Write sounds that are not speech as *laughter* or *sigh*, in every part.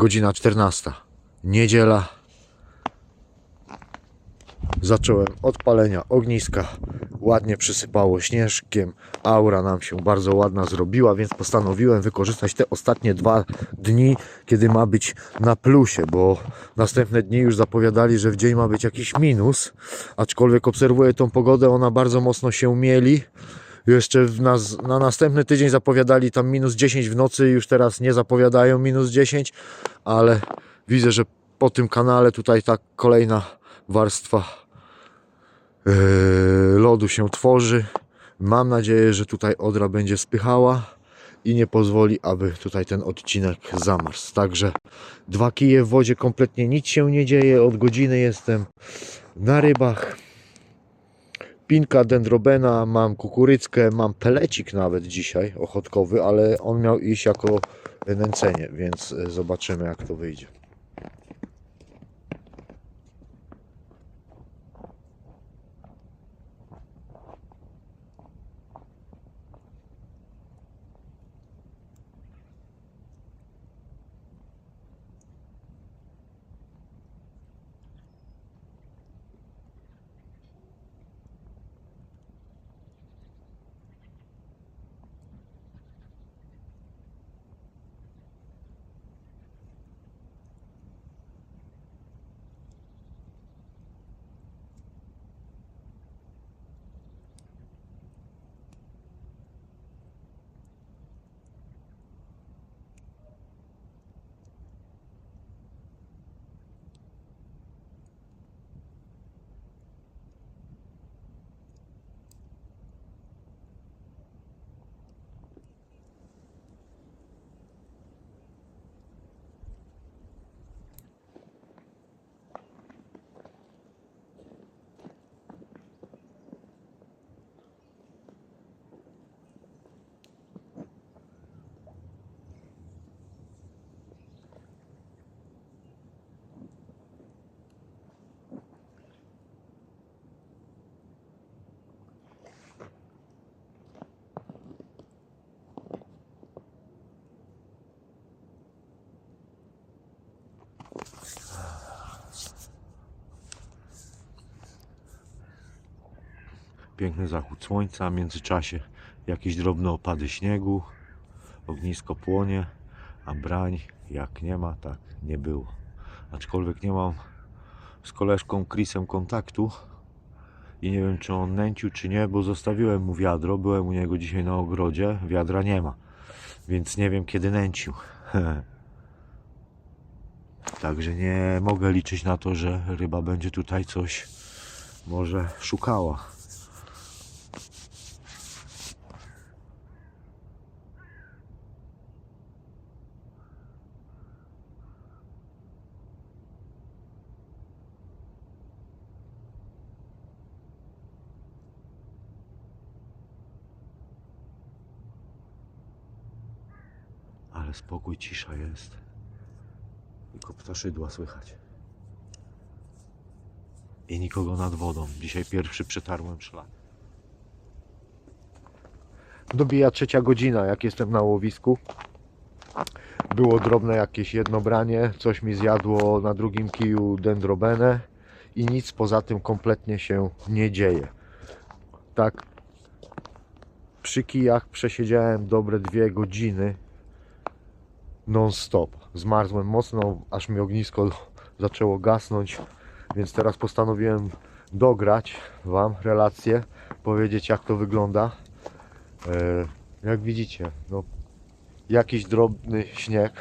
Godzina 14. Niedziela. Zacząłem od palenia ogniska. Ładnie przysypało śnieżkiem. Aura nam się bardzo ładna zrobiła, więc postanowiłem wykorzystać te ostatnie dwa dni, kiedy ma być na plusie, bo następne dni już zapowiadali, że w dzień ma być jakiś minus. Aczkolwiek obserwuję tą pogodę, ona bardzo mocno się mieli. Jeszcze nas, na następny tydzień zapowiadali tam minus 10 w nocy, już teraz nie zapowiadają minus 10, ale widzę, że po tym kanale tutaj ta kolejna warstwa yy, lodu się tworzy. Mam nadzieję, że tutaj odra będzie spychała i nie pozwoli, aby tutaj ten odcinek zamarzł. Także dwa kije w wodzie, kompletnie nic się nie dzieje. Od godziny jestem na rybach. Pinka dendrobena, mam kukuryckę, mam pelecik nawet dzisiaj ochotkowy, ale on miał iść jako nęcenie, więc e, zobaczymy jak to wyjdzie. Piękny zachód słońca, w międzyczasie jakieś drobne opady śniegu, ognisko płonie, a brań jak nie ma, tak nie było. Aczkolwiek nie mam z koleżką Chrisem kontaktu i nie wiem czy on nęcił czy nie, bo zostawiłem mu wiadro, byłem u niego dzisiaj na ogrodzie, wiadra nie ma, więc nie wiem kiedy nęcił. *laughs* Także nie mogę liczyć na to, że ryba będzie tutaj coś może szukała. Ale spokój, cisza jest. Tylko ptaszydła słychać. I nikogo nad wodą. Dzisiaj pierwszy przetarłem szlak. Dobija trzecia godzina, jak jestem na łowisku. Było drobne jakieś jedno branie, coś mi zjadło na drugim kiju dendrobenę i nic poza tym kompletnie się nie dzieje. Tak przy kijach przesiedziałem dobre dwie godziny non-stop. Zmarzłem mocno, aż mi ognisko *laughs* zaczęło gasnąć, więc teraz postanowiłem dograć Wam relację, powiedzieć jak to wygląda. E, jak widzicie, no, jakiś drobny śnieg.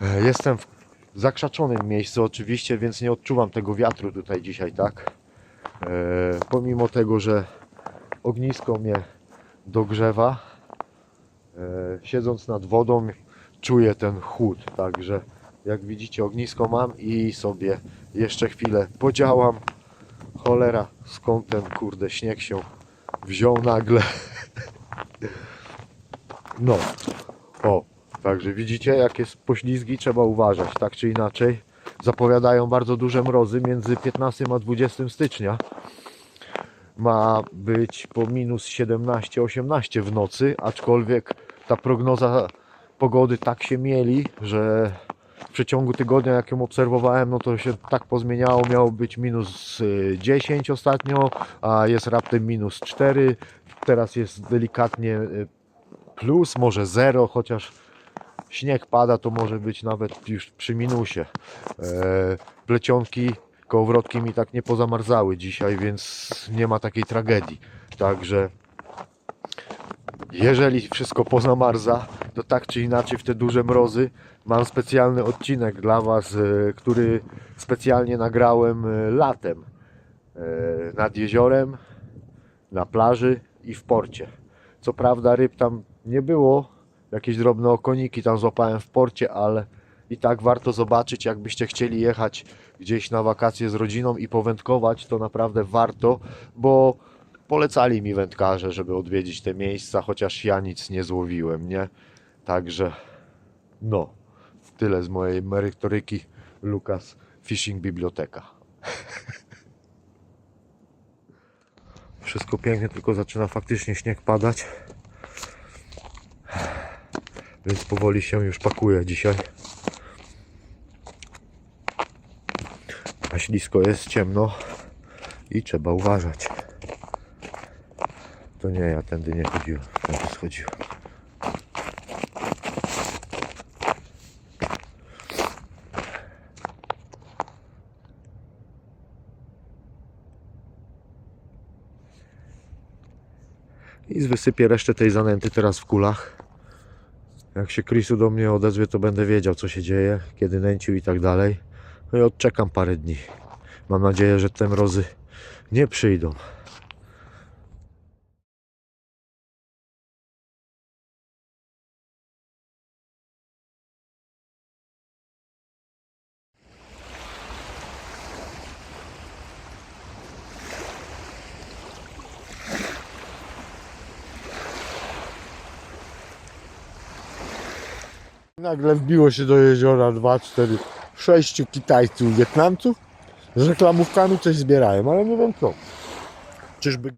E, jestem w zakrzaczonym miejscu oczywiście, więc nie odczuwam tego wiatru tutaj dzisiaj, tak? E, pomimo tego, że ognisko mnie dogrzewa, siedząc nad wodą czuję ten chłód, także jak widzicie ognisko mam i sobie jeszcze chwilę podziałam. Cholera, skąd ten kurde śnieg się wziął nagle. *laughs* No, o, także widzicie jakie poślizgi trzeba uważać, tak czy inaczej. Zapowiadają bardzo duże mrozy między 15 a 20 stycznia. Ma być po minus 17-18 w nocy, aczkolwiek ta prognoza pogody tak się mieli, że w przeciągu tygodnia, jak ją obserwowałem, no to się tak pozmieniało. Miało być minus y, 10 ostatnio, a jest raptem minus 4. Teraz jest delikatnie y, plus, może 0, chociaż śnieg pada, to może być nawet już przy minusie. E, plecionki, kołowrotki mi tak nie pozamarzały dzisiaj, więc nie ma takiej tragedii. Także jeżeli wszystko pozamarza, to tak czy inaczej w te duże mrozy mam specjalny odcinek dla Was, e, który specjalnie nagrałem e, latem e, nad jeziorem, na plaży i w porcie. Co prawda ryb tam nie było, jakieś drobne okoniki tam złapałem w porcie, ale i tak warto zobaczyć, jakbyście chcieli jechać gdzieś na wakacje z rodziną i powędkować, to naprawdę warto, bo polecali mi wędkarze, żeby odwiedzić te miejsca, chociaż ja nic nie złowiłem, nie? Także no, tyle z mojej merytoryki. Lukas Fishing Biblioteka. *laughs* Wszystko pięknie, tylko zaczyna faktycznie śnieg padać. Więc powoli się już pakuje dzisiaj. A ślisko jest, ciemno i trzeba uważać. To nie, ja tędy nie chodziłem, tędy schodziłem. I wysypię resztę tej zanęty teraz w kulach. Jak się Chrisu do mnie odezwie, to będę wiedział, co się dzieje, kiedy nęcił i tak dalej. No i odczekam parę dni. Mam nadzieję, że te mrozy nie przyjdą. Nagle wbiło się do jeziora 2, 4, 6 Kitajców, Wietnamców z reklamówkami coś zbierają, ale nie wiem co. Czyżby